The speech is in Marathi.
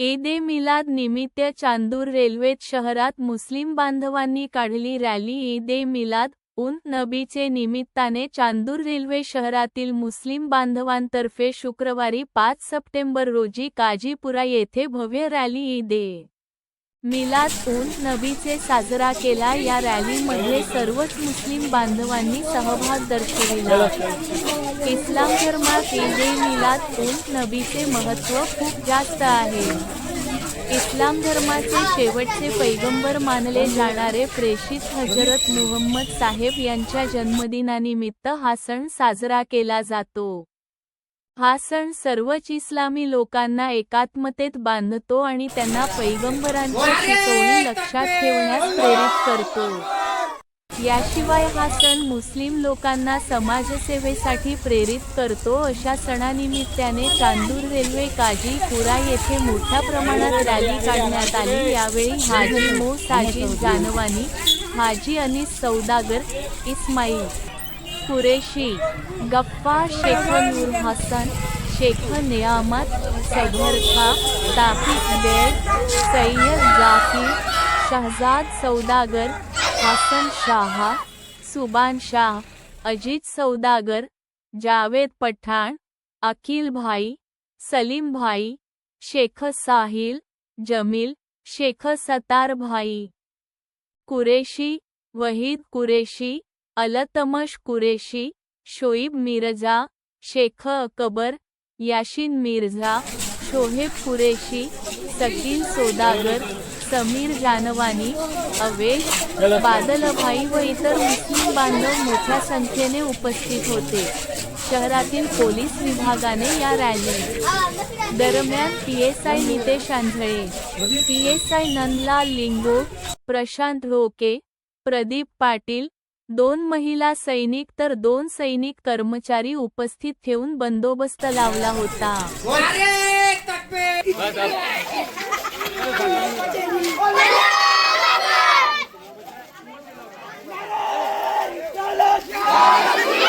ईदे मिलाद निमित्त चांदूर रेल्वेत शहरात मुस्लिम बांधवांनी काढली रॅली. ईदे मिलाद उन नबीचे निमित्ताने चांदूर रेल्वे शहरातील मुस्लिम बांधवांतर्फे शुक्रवारी पाच सप्टेंबर रोजी काजीपुरा येथे भव्य रॅली. ईदे मिलाद उन नबीचे साजरा केला या रॅलीमध्ये सर्वच मुस्लिम बांधवांनी सहभाग दर्शविला. इस्लाम धर्मात ईद मिलाद उन नबीचे महत्त्व खूप जास्त आहे. इस्लाम धर्माचे शेवटचे पैगंबर मानले जाणारे प्रेषित हजरत मुहम्मद साहेब यांच्या जन्मदिनानिमित्त हा सण साजरा केला जातो. हा सण सर्वच इस्लामी लोकांना एकात्मतेत बांधतो आणि त्यांना पैगंबरांच्या शिकवणी लक्षात ठेवण्यास प्रेरित करतो. याशिवाय हा सण मुस्लिम लोकांना समाजसेवेसाठी प्रेरित करतो. अशा सणानिमित्ताने चांदूर रेल्वे काजीपुरा येथे मोठ्या प्रमाणात रॅली काढण्यात आली. यावेळी हाजी मो साजिद जानवानी हाजी अनिस सौदागर इस्माईल कुरेशी गप्पा शेख नूर हसन शेख नियामत सगरखा ताफिक बेग सय्यद जाफी शहजाद सौदागर हसन शाह सुबान शाह अजित सौदागर जावेद पठाण अकील भाई सलीम भाई शेख साहिल जमील शेख सतार भाई। कुरेशी वहीद कुरेशी अलतमश कुरेशी शोईब मिर्झा शेख अकबर याशिन मिर्झा शोहेब कुरेशी सकील सोदागर समीर जानवानी अवेश बादलभाई व इतर मुस्लिम बांधव मोठ्या संख्येने उपस्थित होते. शहरातील पोलीस विभागाने या रॅली. दरम्यान P S I Nitesh Andhale P S I Nandlal Lingo Prashant Roke Pradeep Patil दोन महिला सैनिक तर दोन सैनिक कर्मचारी उपस्थित ठेवून बंदोबस्त लावला होता.